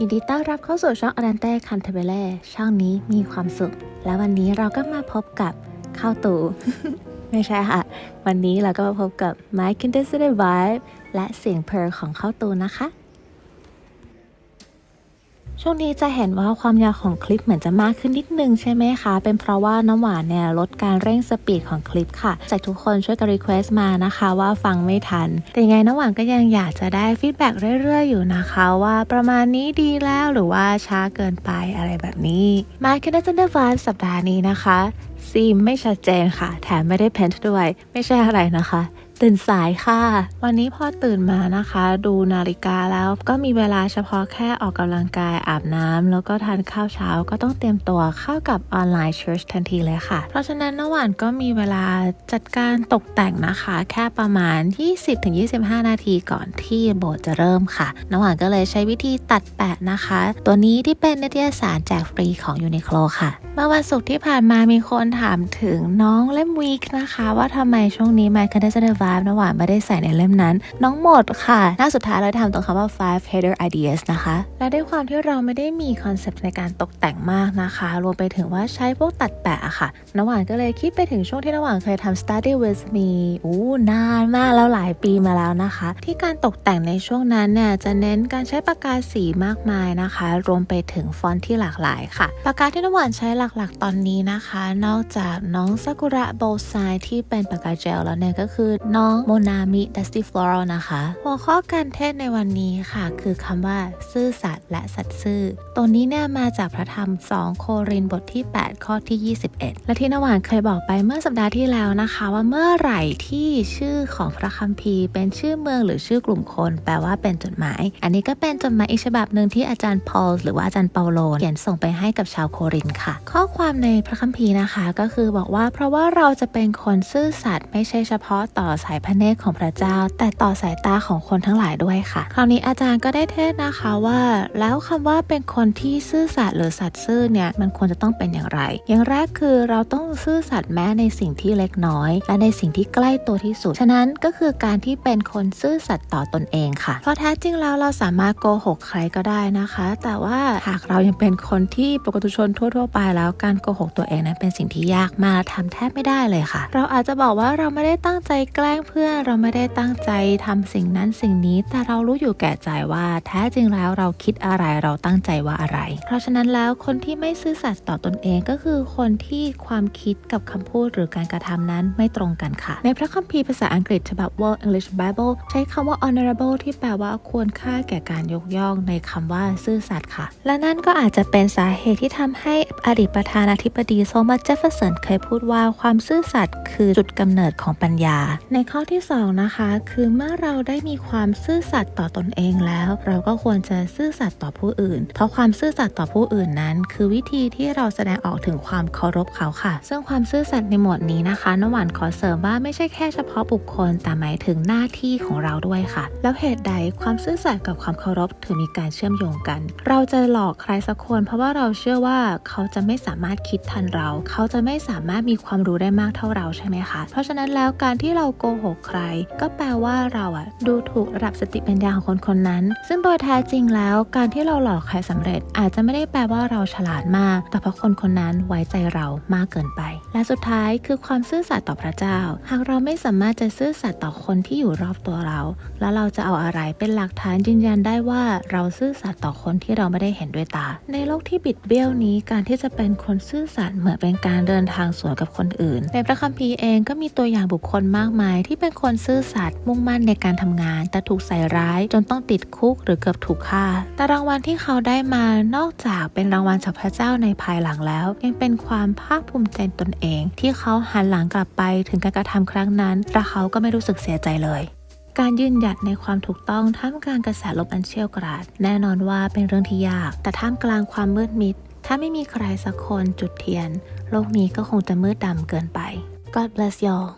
ยินดีต้อนรับเข้าสู่ช่องอ r ันเต้คันเทเบเล่ช่องนี้มีความสุข และวันนี้เราก็มาพบกับข้าวตูไม่ใช่ค่ะ วันนี้เราก็มาพบกับ My k i n d e r s i t y Vibe และเสียงเพลของข้าวตูนะคะ ช่วงนี้จะเห็นว่าความยาวของคลิปเหมือนจะมากขึ้นนิดนึงใช่ไหมคะ เป็นเพราะว่าน้ำหวานเนี่ยลดการเร่งสปีดของคลิปค่ะ จากทุกคนช่วยกันรีเควสต์มานะคะว่าฟังไม่ทัน แต่ยังไงน้ำหวานก็ยังอยากจะได้ฟีดแบ็กเรื่อยๆ อยู่นะคะ ว่าประมาณนี้ดีแล้วหรือว่าช้าเกินไปอะไรแบบนี้ มาคิดว่าจะได้ฟสัปดาห์นี้นะคะซีมไม่ชัดเจนค่ะ แถมไม่ได้เพนท์ด้วย ไม่ใช่อะไรนะคะ ตื่นสายค่ะ วันนี้พอตื่นมานะคะ ดูนาฬิกาแล้วก็มีเวลาเฉพาะแค่ออกกำลังกายอาบน้ำแล้วก็ทานข้าวเช้าก็ต้องเตรียมตัวเข้ากับออนไลน์เชิร์ชทันทีเลยค่ะ เพราะฉะนั้นน้ำหวานก็มีเวลาจัดการตกแต่งนะคะ แค่ประมาณ 20-25 นาทีก่อนที่โบสถ์จะเริ่มค่ะ น้ำหวานก็เลยใช้วิธีตัดแปะนะคะ ตัวนี้ที่เป็นนิตยสารแจกฟรีของยูนิโคลค่ะเมื่อวันศุกร์ที่ผ่านมามีคนถามถึงน้องเล่มวีคนะคะ ว่าทำไมช่วงนี้ My c a n d i d a t e Vibe น้ำหวานไม่ได้ใส่ในเล่มนั้น น้องหมดค่ะ หน้าสุดท้ายเราทำตรงคำว่า five header ideas นะคะ และด้วยความที่เราไม่ได้มีคอนเซปต์ในการตกแต่งมากนะคะ รวมไปถึงว่าใช้พวกตัดแปะอะค่ะน้ำหวานก็เลยคิดไปถึงช่วงที่น้ำหวานเคยทำ study with me อู้นานมากแล้วหลายปีมาแล้วนะคะ ที่การตกแต่งในช่วงนั้นเนี่ยจะเน้นการใช้ปากกาสีมากมายนะคะ รวมไปถึงฟอนต์ที่หลากหลายค่ะปากกาที่น้ำหวานใช้หลักๆ ตอนนี้นะคะ นอกจากน้องซากุระโบไซที่เป็นปากกาเจลแล้วเนี่ยก็คือน้องโมนามิ Dusty Floral นะคะ หัวข้อการเทศในวันนี้ค่ะ คือคำว่า ซื่อสัตย์และสัตย์ซื่อ ตัวนี้เนี่ยมาจากพระธรรม 2 โครินบทที่ 8 ข้อที่ 21 และที่นวานเคยบอกไปเมื่อสัปดาห์ที่แล้วนะคะ ว่าเมื่อไหร่ที่ชื่อของพระคัมภีร์ เป็นชื่อเมืองหรือชื่อกลุ่มคน แปลว่าเป็นจดหมาย อันนี้ก็เป็นจดหมายอีกฉบับหนึ่งที่อาจารย์พอลหรือว่าอาจารย์เปาโลเขียนส่งไปให้กับชาวโครินค่ะ ข้อความในพระคัมภีร์นะคะ ก็คือบอกว่าเพราะว่าเราจะเป็นคนซื่อสัตย์ไม่ใช่เฉพาะต่อสายพระเนตรของพระเจ้า แต่ต่อสายตาของคนทั้งหลายด้วยค่ะ คราวนี้อาจารย์ก็ได้เทศนะคะว่า แล้วคำว่าเป็นคนที่ซื่อสัตย์หรือสัตย์ซื่อเนี่ยมันควรจะต้องเป็นอย่างไร อย่างแรกคือเราต้องซื่อสัตย์แม้ในสิ่งที่เล็กน้อย และในสิ่งที่ใกล้ตัวที่สุด ฉะนั้นก็คือการที่เป็นคนซื่อสัตย์ต่อตนเองค่ะ เพราะแท้จริงแล้วเราสามารถโกหกใครก็ได้นะคะ แต่ว่าหากเรายังเป็นคนที่ปกติชนทั่ว ๆ ไปแล้วการโกหกตัวเองนั้นเป็นสิ่งที่ยากมากทำแทบไม่ได้เลยค่ะ เราอาจจะบอกว่าเราไม่ได้ตั้งใจแกล้งเพื่อนเราไม่ได้ตั้งใจทำสิ่งนั้นสิ่งนี้ แต่เรารู้อยู่แก่ใจว่าแท้จริงแล้วเราคิดอะไรเราตั้งใจว่าอะไร เพราะฉะนั้นแล้วคนที่ไม่ซื่อสัตย์ต่อตนเองก็คือคนที่ความคิดกับคำพูดหรือการกระทำนั้นไม่ตรงกันค่ะ ในพระคัมภีร์ภาษาอังกฤษฉบับ World English Bible ใช้คำว่า honorable ที่แปลว่าควรค่าแก่การยกย่องในคำว่าซื่อสัตย์ค่ะ และนั่นก็อาจจะเป็นสาเหตุที่ทำให้อดีตประธานาธิบดีโซมัสเจฟเฟอร์สันเคยพูดว่าความซื่อสัตย์คือจุดกำเนิดของปัญญา ในข้อที่สองนะคะ คือเมื่อเราได้มีความซื่อสัตย์ต่อตนเองแล้ว เราก็ควรจะซื่อสัตย์ต่อผู้อื่น เพราะความซื่อสัตย์ต่อผู้อื่นนั้น คือวิธีที่เราแสดงออกถึงความเคารพเขาค่ะ ซึ่งความซื่อสัตย์ในหมวดนี้นะคะน้ำหวานขอเสริมว่าไม่ใช่แค่เฉพาะบุคคลแต่หมายถึงหน้าที่ของเราด้วยค่ะ แล้วเหตุใดความซื่อสัตย์กับความเคารพถึงมีการเชื่อมโยงกัน เราจะหลอกใครสักคน เพราะว่าเราเชื่อว่าเขาจะไม่สามารถคิดทันเรา เขาจะไม่สามารถมีความรู้ได้มากเท่าเราใช่ไหมคะ เพราะฉะนั้นแล้วการที่เราโกหกใคร ก็แปลว่าเราอะดูถูกระดับสติปัญญาของคนคนนั้น ซึ่งโดยแท้จริงแล้วการที่เราหลอกใครสำเร็จ อาจจะไม่ได้แปลว่าเราฉลาดมาก แต่เพราะคนคนนั้นไว้ใจเรามากเกินไป และสุดท้ายคือความซื่อสัตย์ต่อพระเจ้า หากเราไม่สามารถจะซื่อสัตย์ต่อคนที่อยู่รอบตัวเรา แล้วเราจะเอาอะไรเป็นหลักฐานยืนยันได้ว่าเราซื่อสัตย์ต่อคนที่เราไม่ได้เห็นด้วยตา ในโลกที่บิดเบี้ยวนี้การที่จะเป็นคนซื่อสัตย์เหมือนเป็นการเดินทางสวนกับคนอื่น ในพระคัมภีร์เองก็มีตัวอย่างบุคคลมากมายที่เป็นคนซื่อสัตย์มุ่งมั่นในการทำงาน แต่ถูกใส่ร้ายจนต้องติดคุกหรือเกือบถูกฆ่า แต่รางวัลที่เขาได้มานอกจากเป็นรางวัลจากพระเจ้าในภายหลังแล้ว ยังเป็นความภาคภูมิใจตนเอง ที่เขาหันหลังกลับไปถึงการกระทำครั้งนั้นและเขาก็ไม่รู้สึกเสียใจเลยการยืนหยัดในความถูกต้องท่ามกลางกระแสลมอันเชี่ยวกราด แน่นอนว่าเป็นเรื่องที่ยาก แต่ท่ามกลางความมืดมิด ถ้าไม่มีใครสักคนจุดเทียน โลกนี้ก็คงจะมืดดำเกินไป God bless y'all